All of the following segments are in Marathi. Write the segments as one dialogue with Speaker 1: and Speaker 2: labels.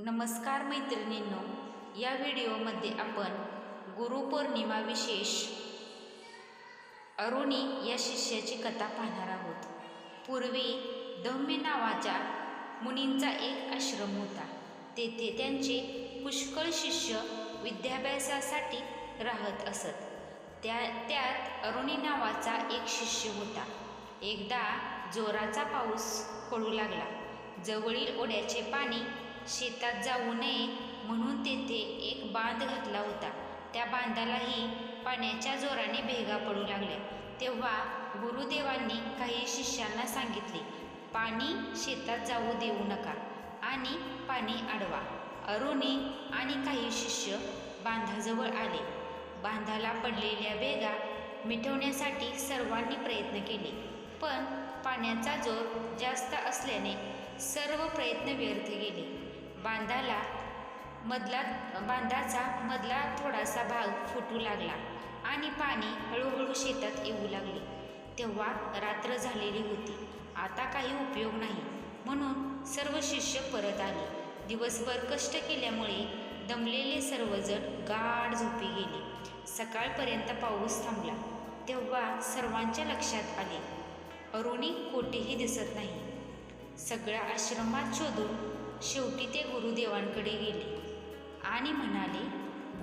Speaker 1: नमस्कार मैत्रिणींनो या व्हिडिओमध्ये आपण गुरुपौर्णिमा विशेष अरुणी या शिष्याची कथा पाहणार आहोत. पूर्वी धम्य नावाच्या मुनींचा एक आश्रम होता. तेथे त्यांचे पुष्कळ शिष्य विद्याभ्यासासाठी राहत असत. त्या त्यात अरुणी नावाचा एक शिष्य होता. एकदा जोराचा पाऊस पडू लागला. जवळील ओढ्याचे पाणी शेतात जाऊ नये म्हणून तेथे एक बांध घातला होता. त्या बांधालाही पाण्याच्या जोराने भेगा पडू लागल्या तेव्हा गुरुदेवांनी काही शिष्यांना सांगितले पाणी शेतात जाऊ देऊ नका आणि पाणी अडवा. अरुणी आणि काही शिष्य बांधाजवळ आले. बांधाला पडलेल्या भेगा मिटवण्यासाठी सर्वांनी प्रयत्न केले पण पाण्याचा जोर जास्त असल्याने सर्व प्रयत्न व्यर्थ गेले. बांधाला मधला बांधाचा मधला थोडासा भाग फुटू लागला आणि पाणी हळूहळू शेतात येऊ लागले. तेव्हा रात्र झालेली होती. आता काही उपयोग नाही. म्हणून सर्व शिष्य परत आले. दिवसभर कष्ट केल्यामुळे दमलेले सर्वजण गाढ झोपी गेले. सकाळपर्यंत पाऊस थांबला. तेव्हा सर्वांच्या लक्षात आले. अरुणी कोठेही दिसत नाही. सगळ्या आश्रमात शोधून शेवटी ते गुरुदेवांकडे गेले. आणि म्हणाले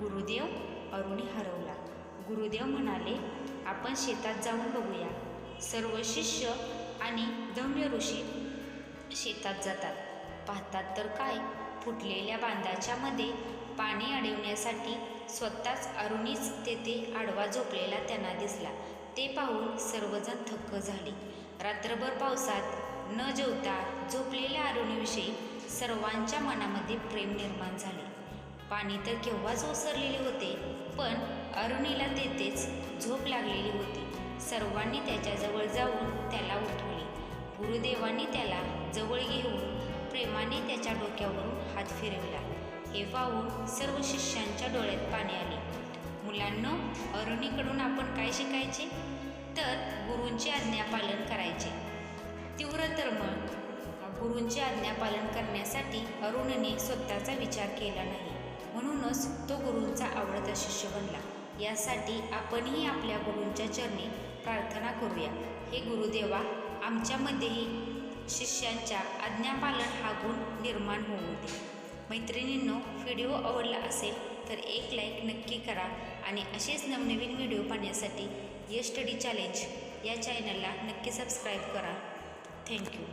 Speaker 1: गुरुदेव अरुणी हरवला. गुरुदेव म्हणाले आपण शेतात जाऊन बघूया. सर्व शिष्य आणि धम्य ऋषी शेतात जातात. पाहतात तर काय? फुटलेल्या बांधाच्या मध्ये पाणी अडवण्यासाठी स्वतःच अरुणीच तेथे आडवा झोपलेला त्यांना दिसला. ते पाहून सर्वजण थक्क झाले. रात्रभर पावसात न जेवता झोपलेल्या अरुणीविषयी सर्वांच्या मनामध्ये प्रेम निर्माण झाले. पाणी तर केव्हाच ओसरलेले होते पण अरुणीला तेथेच झोप लागलेली होती. सर्वांनी त्याच्याजवळ जाऊन त्याला उठवले. गुरुदेवांनी त्याला जवळ घेऊन प्रेमाने त्याच्या डोक्यावरून हात फिरवला. हे पाहून सर्व शिष्यांच्या डोळ्यात पाणी आले. मुलांना अरुणीकडून आपण काय शिकायचे? तर गुरूंची आज्ञापालन करायचे. तीव्र तळमळ गुरूंचे आज्ञापालन करण्यासाठी अरुणने स्वतःचा विचार केला नाही. म्हणूनच तो गुरूंचा आवडता शिष्य बनला. यासाठी आपणही आपल्या गुरूंच्या चरणी प्रार्थना करूया. हे गुरुदेवा आमच्यामध्येही शिष्यांच्या आज्ञापालन हा गुण निर्माण होऊ दे. मैत्रिणींनो व्हिडिओ आवडला असेल तर एक लाईक नक्की करा आणि असेच नवनवीन व्हिडिओ पाहण्यासाठी यश स्टडी चॅलेंज या चॅनलला नक्की सबस्क्राईब करा. थँक्यू.